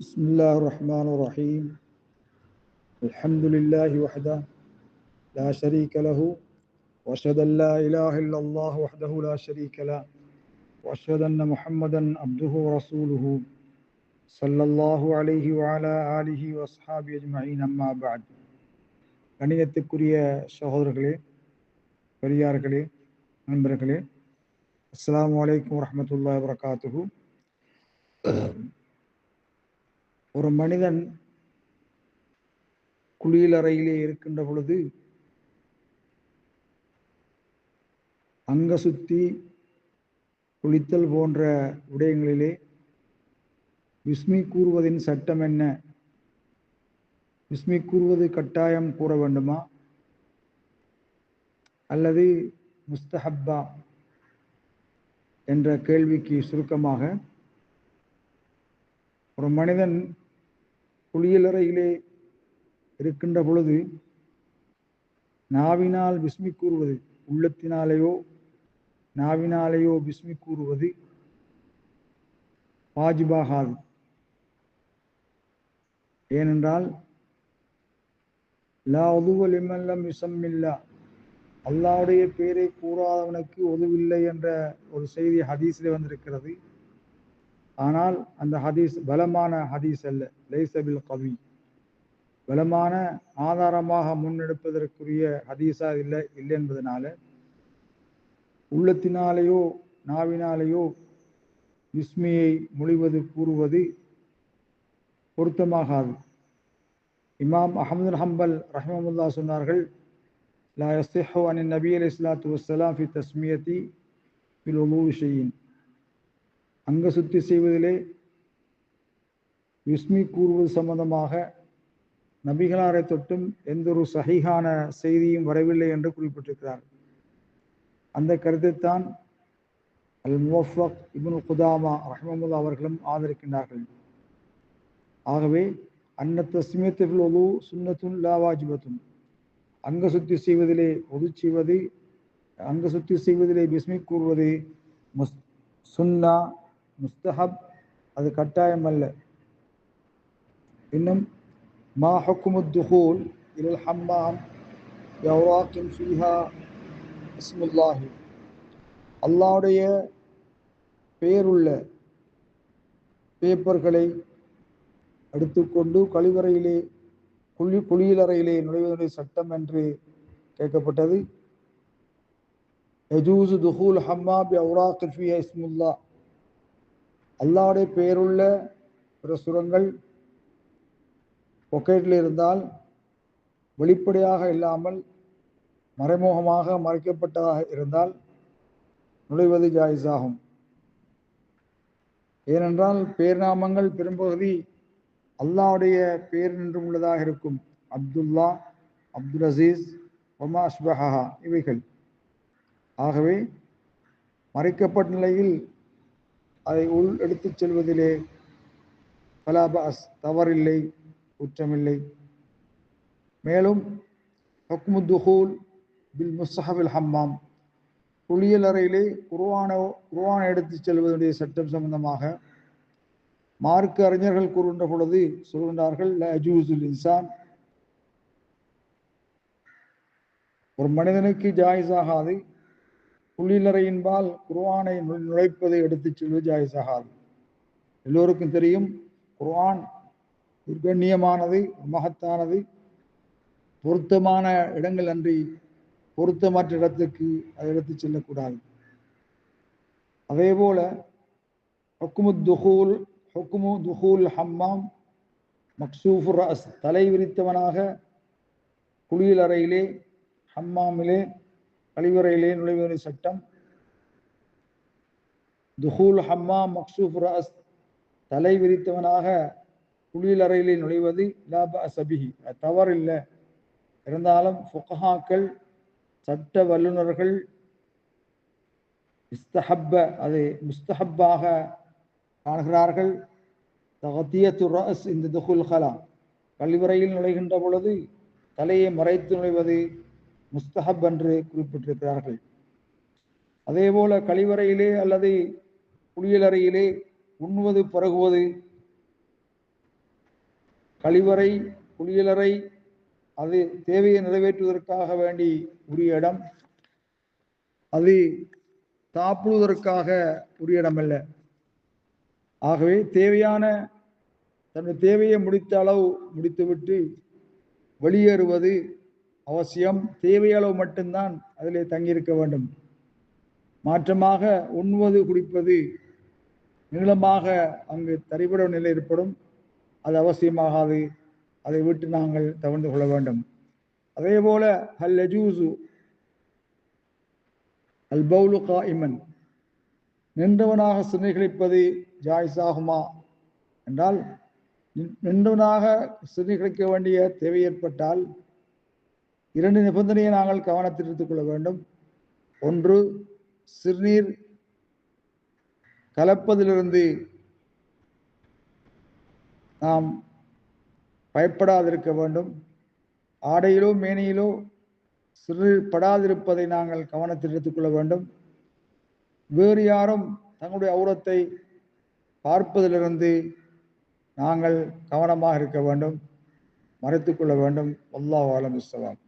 بسم الله الرحمن الرحيم الحمد لله وحده لا شريك له واشهد ان لا اله الا الله وحده لا شريك له واشهد ان محمدا عبده ورسوله صلى الله عليه وعلى اله واصحابه اجمعين اما بعد கணியத்துக்குரிய சகோதரர்களே பெரியார்களே நண்பர்களே அஸ்ஸலாமு அலைக்கும் வரஹ்மத்துல்லாஹி வரகாத்துஹு ஒரு மனிதன் குளியலறையிலே இருக்கின்ற பொழுது அங்க சுத்தி குளித்தல் போன்ற விடயங்களிலே விஸ்மி கூறுவதின் சட்டம் என்ன? விஸ்மி கூறுவது கட்டாயம் கூற வேண்டுமா? அல்லது முஸ்தஹப்பா என்ற கேள்விக்கு சுருக்கமாக ஒரு மனிதன் குளியலறையிலே இருக்கின்ற பொழுது நாவினால் விஸ்மி கூறுவது உள்ளத்தினாலேயோ நாவினாலேயோ விஸ்மி கூறுவது வாஜிபாகாது. ஏனென்றால் லா உதுவல் இம்மல்லம் விசம்மில்லா அல்லாவுடைய பேரை கூறாதவனுக்கு உதவில்லை என்ற ஒரு செய்தி ஹதீஸில் வந்திருக்கிறது. ஆனால் அந்த ஹதீஸ் பலமான ஹதீஸ் அல்ல. லைசபில் கவி. பலமான ஆதாரமாக முன்னெடுப்பதற்குரிய ஹதீஸா இல்லை இல்லை என்பதனால உள்ளத்தினாலேயோ நாவினாலேயோ இஸ்மியை மொழிவது கூறுவது பொருத்தமாகாது. இமாம் அஹமது ஹம்பல் ரஹமமுல்லா சொன்னார்கள் லா யஸ்ஹு அனின் நபி அலி இஸ்லாத்து வசலாம் ஃபி தஸ்மியத்தி பில் ஒலு விஷயின் அங்க சுத்தி செய்வதிலே விஸ்மி கூறுவது சம்பந்தமாக நபிகளாரை தொட்டும் எந்த ஒரு சகிகான செய்தியும் வரவில்லை என்று குறிப்பிட்டிருக்கிறார். அந்த கருத்தைத்தான் அல் முவஃபக் இப்னு குதாமா ரஹ்மமுல்லா அவர்களும் ஆதரிக்கின்றார்கள். ஆகவே அன்ன தஸ்மியத்தில் ஒது சுன்னத்துன் லாவாஜிபத்தும் அங்க சுத்தி செய்வதிலே ஒது செய்வது அங்க சுத்தி செய்வதிலே பிஸ்மி கூறுவது முஸ் சுன்னா முஸ்தஹப் அது கட்டாயம் அல்ல. இன்னும் மா ஹக்குமு இல் ஹம்மாம் யவ்ராக்கின் ஃபீஹா இஸ்முல்லாஹி. அல்லாவுடைய பெயருள்ள பேப்பர்களை எடுத்துக்கொண்டு கழிவறையிலே குழி குளியலறையிலே நுழைவதனுடைய சட்டம் என்று கேட்கப்பட்டது. யஜூசு துஹூல் ஹம்மா பி அவுராக்கின் ஃபீஹா இஸ்முல்லா அல்லாவுடைய பெயருள்ள பிரசுரங்கள் பொக்கெட்டில் இருந்தால் வெளிப்படையாக இல்லாமல் மறைமுகமாக மறைக்கப்பட்டதாக இருந்தால் நுழைவது ஜாயிஸாகும். ஏனென்றால் பேர்நாமங்கள் பெரும்பகுதி அல்லாவுடைய பேர் நின்று உள்ளதாக இருக்கும். அப்துல்லா அப்துல் அசீஸ் ஒமா அஸ்பஹா இவைகள். ஆகவே மறைக்கப்பட்ட நிலையில் அதை உள் எடுத்துச் செல்வதிலே பலாபாஸ் தவறில்லை குற்றமில்லை. மேலும் ஹக்மு துஹூல் பில் முஸ்ஹபில் ஹம்மாம். குளியலறையிலே குருவான குருவானை எடுத்துச் செல்வதனுடைய சட்டம் சம்பந்தமாக மார்க்க அறிஞர்கள் கூறுகின்ற பொழுது சொல்கின்றார்கள் அஜூசுல் இன்சான். ஒரு மனிதனுக்கு ஜாயிஸாகாது குளியலறையின்பால் குர்ஆனை நுழைப்பதை எடுத்துச் செல்வது ஜாயிஸாகாது எல்லோருக்கும் தெரியும் குர்ஆன் துர்கண்ணியமானது மகத்தானது பொருத்தமான இடங்கள் அன்றி பொருத்தமற்ற இடத்துக்கு அதை எடுத்துச் செல்லக்கூடாது. அதே போல ஹொக்குமு துஹூல் ஹொக்குமு துஹூல் ஹம்மாம் மக்சூஃபு ரஸ் தலை விரித்தவனாக குளியலறையிலே ஹம்மாமிலே கழிவுறையிலே நுழைவதன் சட்டம். துஹூல் ஹம்மா மக்சூப் ராஸ் தலை விரித்தவனாக குளியலறையிலே நுழைவது லாப அசபிஹி தவறில்லை. இருந்தாலும் ஃபுகஹாக்கள் சட்ட வல்லுநர்கள் இஸ்தஹப்ப அதை முஸ்தஹப்பாக காணுகிறார்கள். தகத்தியத்து ரஸ் இந்த துகுல் ஹலா கழிவறையில் நுழைகின்ற பொழுது தலையை மறைத்து நுழைவது முஸ்தஹப் என்று குறிப்பிட்டிருக்கிறார்கள். அதே போல கழிவறையிலே அல்லது குளியலறையிலே உண்ணுவது பருகுவது கழிவறை குளியலறை அது தேவையை நிறைவேற்றுவதற்காக வேண்டி உரிய இடம் அது சாப்பிடுவதற்காக உரிய இடமல்ல ஆகவே தேவையான தன்னுடைய தேவையை முடித்த அளவு முடித்துவிட்டு வெளியேறுவது அவசியம். தேவையளவு மட்டும்தான் அதிலே தங்கியிருக்க வேண்டும். மாற்றமாக உண்வது குடிப்பது நீளமாக அங்கு தரிபட நிலை ஏற்படும். அது அவசியமாகாது. அதை விட்டு நாங்கள் தவிர்த்து கொள்ள வேண்டும். அதே போல ஹல் லஜூசு அல் பவுலு காயிமன். நின்றவனாக சிறுநீகளிப்பது ஜாய்ஸாகுமா? என்றால் நின்றவனாக சிறுநீகளிக்க வேண்டிய தேவை ஏற்பட்டால் இரண்டு நிபந்தனையை நாங்கள் கவனத்தில் எடுத்துக் கொள்ள வேண்டும். ஒன்று சிறுநீர் கலப்பதிலிருந்து நாம் பயப்படாதிருக்க வேண்டும். ஆடையிலோ மேனையிலோ சிறுநீர் படாதிருப்பதை நாங்கள் கவனத்தில் எடுத்துக்கொள்ள வேண்டும். வேறு யாரும் தங்களுடைய அவுரத்தை பார்ப்பதிலிருந்து நாங்கள் கவனமாக இருக்க வேண்டும். மறைத்துக்கொள்ள வேண்டும். அல்லாஹ் ஆலம் இஸ்லாம்